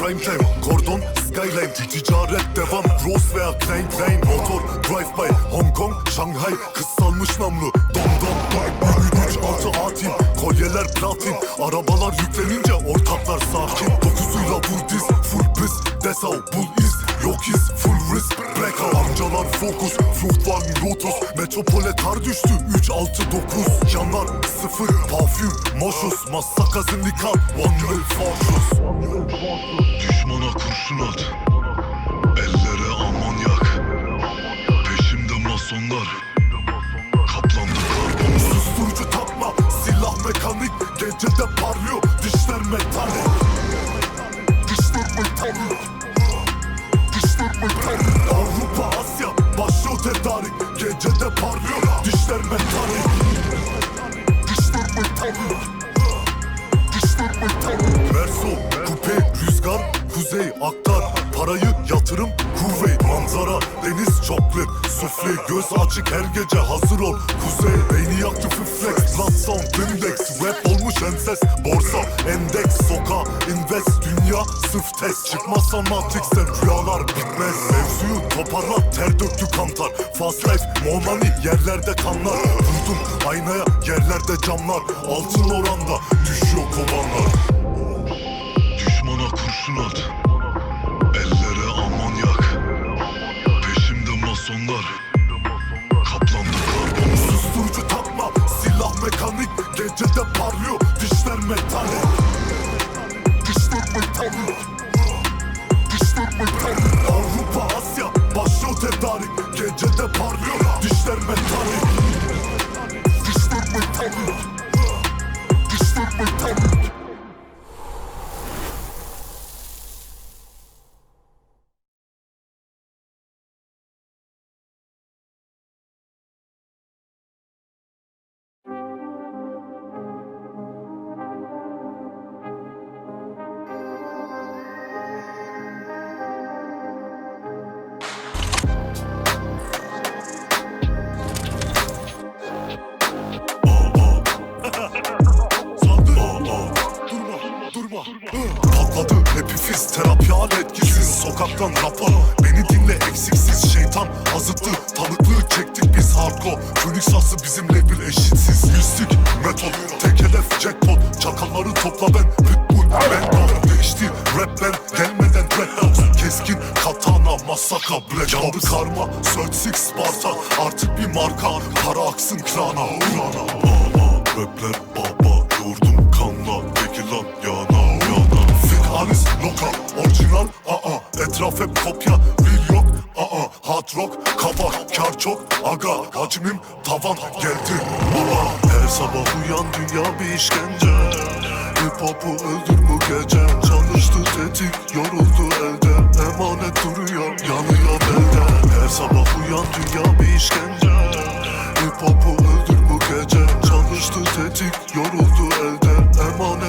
prime time. Kordon skyline. Ticaret devam. Rose veya Klein Klein Motor drive by. Hong Kong Shanghai. Kız salmış namlu. Dom dom. Dom 3 6 atim Kolyeler platin. Arabalar yüklenince ortaklar sakin. Dokuzuyla vur diz. Full piss Desau bull iz. Yok iz full risk. Blackout Amcalar fokus. Fluchtwagen Lotus. Metropole kar düştü. 3 6 9 Yanlar sıfır. Parfüm Moşus Massaka Zindikat One Will Fortress Düşmana kurşun at. Ellere amonyak Peşimde masonlar. Kaplandı karbon Susturucu takma Silah mekanik Gecede Kuzey Aktar Parayı yatırım Kuveyt Manzara Deniz Çoklet Sufle Göz açık her gece hazır ol. Kuzey Beyni yaktı flex Lat sound Rap olmuş enses Borsa Endeks Soka Invest Dünya Sırf test. Çıkmazsan Matrix'ten rüyalar bitmez. Mevzuyu toparla ter döktü kantar. Fast life more yerlerde kanlar. Vurdum aynaya yerlerde camlar Altın oranda düşüyor kovanlar Düşmana Sokaktan rapa Beni dinle eksiksiz Şeytan. Azıttı tanıklığı çektik biz hardcore. Phoenix aslı bizimle bir eşitsiz. Mistik metot tek hedef jackpot. Çakalları topla ben pitbull ben dog Değişti rapler gelmeden red dogs Keskin katana masaka black Canlı karma Search Six Sparta. Artık bir marka Para aksın krana. Krana Baba rapler baba Etraf hep kopya real yok. Aa Hard rock kaba kar çok. Aga Hacmim tavan geldi. Baba. Her sabah uyan dünya bir işkence. Hip hop'u öldür bu gece. Çalıştı tetik yoruldu elde. Emanet duruyor yanıyor belde. Her sabah uyan dünya bir işkence. Hip hop'u öldür bu gece. Çalıştı tetik yoruldu elde. Emanet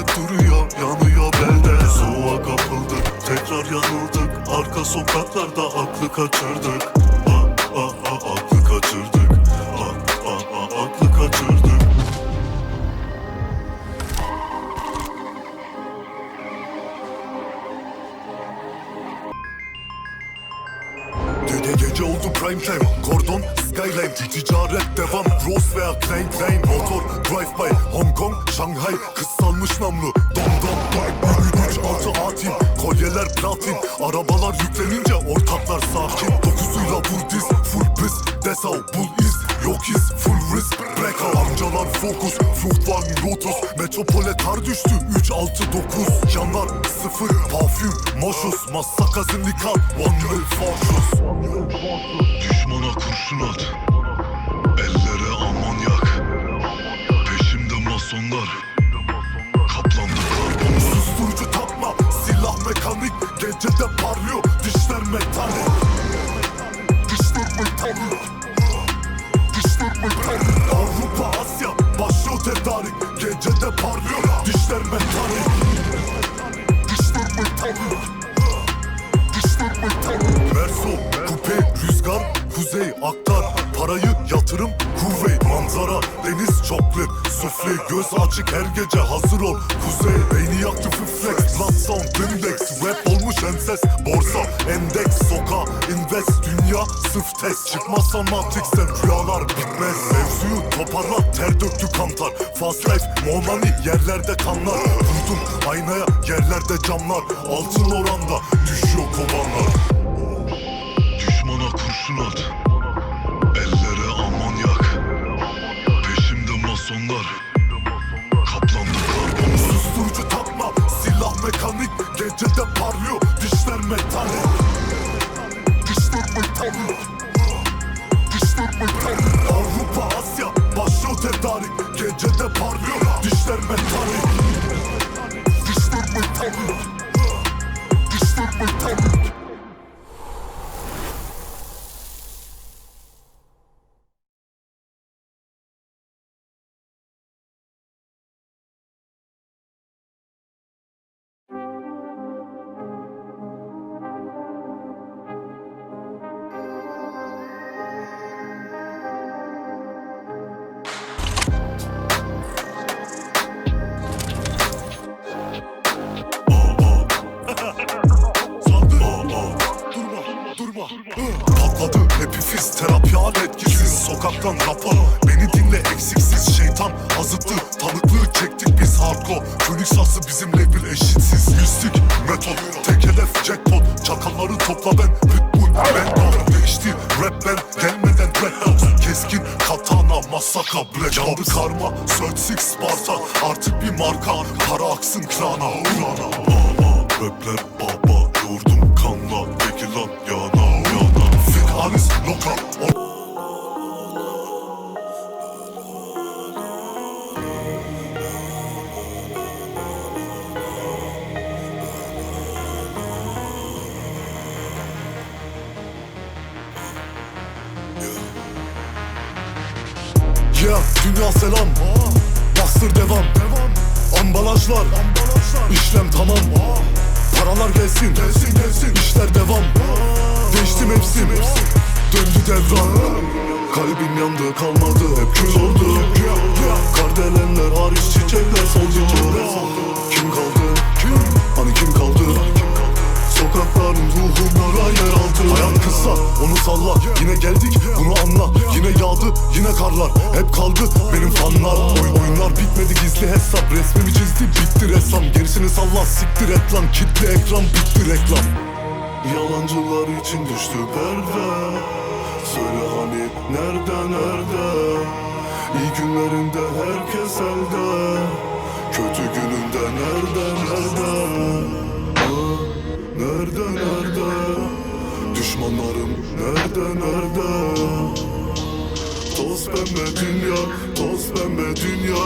Arka sokaklarda aklı kaçırdık. Aa, aa, aa, aklı kaçırdık. Aa, aa, aa, aklı kaçırdık. Gece gece oldu prime time. Kordon skyline. Ticaret devam. Rose veya Klein Klein Motor drive by Hong Kong Shanghai. Kız salmış namlu. Dom dom dom 3 6 atim Kolyeler platin. Arabalar yüklenince ortaklar sakin. Dokuzuyla vur diz Full piss Desau bull iz. Yok iz full risk Blackout Amcalar fokus Fluchtwagen Lotus. Metropole kar düştü 3 6 9 Yanlar sıfır Parfüm Moşus Massaka Zindikat One Will Fortress Düşmana kurşun at Kuzey Aktar Parayı yatırım Kuveyt Manzara Deniz Çoklet Sufle Göz açık her gece hazır ol. Kuzey Beyni yaktı flex Lat sound Rap Prenses, borsa, endeks, soka, invest Dünya sırf test. Çıkmazsa Matrix'ten rüyalar bitmez. Mevzuyu toparla ter döktü kantar. Fast life, more yerlerde kanlar. Vurdum aynaya, yerlerde camlar Altın oranda düşüyor kovanlar Patladı. Epifiz terapi alet etkisiz Sokaktan rapa Beni dinle eksiksiz Şeytan azıttı. Tanıklığı çektik biz hardcore. Phoenix ası bizimle bir eşitsiz. Mistik metot tek hedef jackpot. Çakalları topla ben pitbull ben Değişti rap ben gelmeden dot Keskin katana masaka black Canlı karma Search Six Sparta. Artık bir marka. Para aksın krana Krana Rapler baba Yordum Yeah, dünya selam. Bastır devam. Ambalajlar. İşlem tamam. Paralar gelsin. Gelsin gelsin İşler devam. Değişti mevsim Döndü devran Kalbim yandı kalmadı. Hep kül oldu. Kardelenler hariç çiçekler soldu Kim kaldı? Hani kim kaldı? Sokakların ruhumlara yer aldı. Hayat kısa onu salla. Yine geldik bunu anla. Yine yağdı yine karlar. Hep kaldı benim fanlar. Oy oyunlar bitmedi gizli hesap. Resmimi çizdi bitti ressam. Gerisini salla siktir et lan. Kitle ekran bitti reklam. Yalancılar için düştü perde Söyle hani nerede nerede? İyi günlerinde herkes elde. Kötü gününde nerede? Nerede Nerede nerede? Düşmanlarım nerede nerede Toz pembe dünya, toz pembe dünya.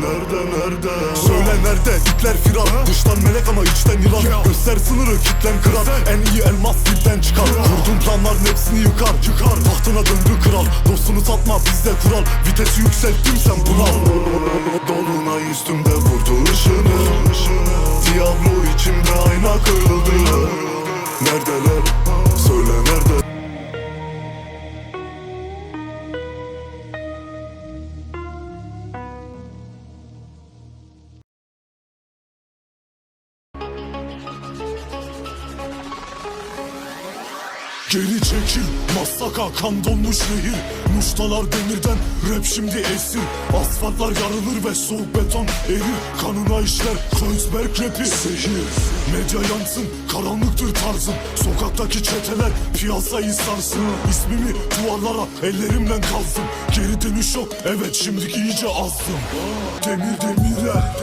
Nerede nerede? Söyle nerede? İpler firar. Dıştan melek ama içten yılan. Göster sınırı kitlen kırar En iyi elmas dipten çıkar. Kurduğun planların hepsini yıkar. Yıkar. Tahtına döndü kral. Dostunu satma bizde kural. Vitesi yükselttim sen bunal Dolunay üstümde vurdu ışını. Diablo içimde ayna kırıldı Masaka kan donmuş nehir Muştalar demirden rap şimdi esir. Asfaltlar yarılır ve soğuk beton erir. Kanına işler Kreuzberg rapi. Zehir Medya yansın karanlıktır tarzım. Sokaktaki çeteler piyasayı sarsın. İsmimi duvarlara ellerimle kalsın. Geri dönüş yok evet şimdiki iyice azdım Demir demire